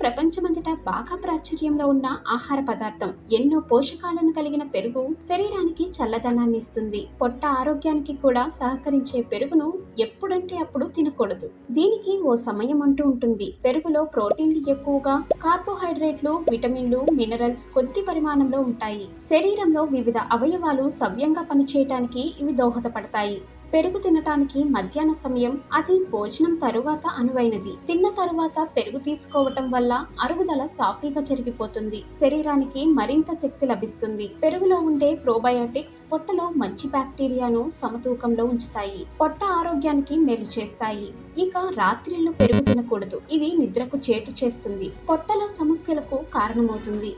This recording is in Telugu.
ప్రపంచమంతటా బాగా ప్రాచుర్యంలో ఉన్న ఆహార పదార్థం. ఎన్నో పోషకాలను కలిగిన పెరుగు శరీరానికి చల్లదనాన్ని ఇస్తుంది. పొట్ట ఆరోగ్యానికి కూడా సహకరించే పెరుగును ఎప్పుడంటే అప్పుడు తినకూడదు. దీనికి ఓ సమయం అంటూ ఉంటుంది. పెరుగులో ప్రోటీన్లు ఎక్కువగా కార్బోహైడ్రేట్లు విటమిన్లు మినరల్స్ కొద్ది పరిమాణంలో ఉంటాయి. శరీరంలో వివిధ అవయవాలు సవ్యంగా పనిచేయటానికి ఇవి దోహదపడతాయి. పెరుగు తినటానికి మధ్యాహ్న సమయం అది భోజనం తరువాత అనువైనది. తిన్న తరువాత పెరుగు తీసుకోవటం వల్ల అరుగుదల సాఫీగా జరిగిపోతుంది. శరీరానికి మరింత శక్తి లభిస్తుంది. పెరుగులో ఉండే ప్రోబయోటిక్స్ పొట్టలో మంచి బ్యాక్టీరియాను సమతూకంలో ఉంచుతాయి. పొట్ట ఆరోగ్యానికి మేలు చేస్తాయి. ఇక రాత్రిళ్ళు పెరుగు తినకూడదు. ఇది నిద్రకు చేటు చేస్తుంది. పొట్టలో సమస్యలకు కారణమవుతుంది.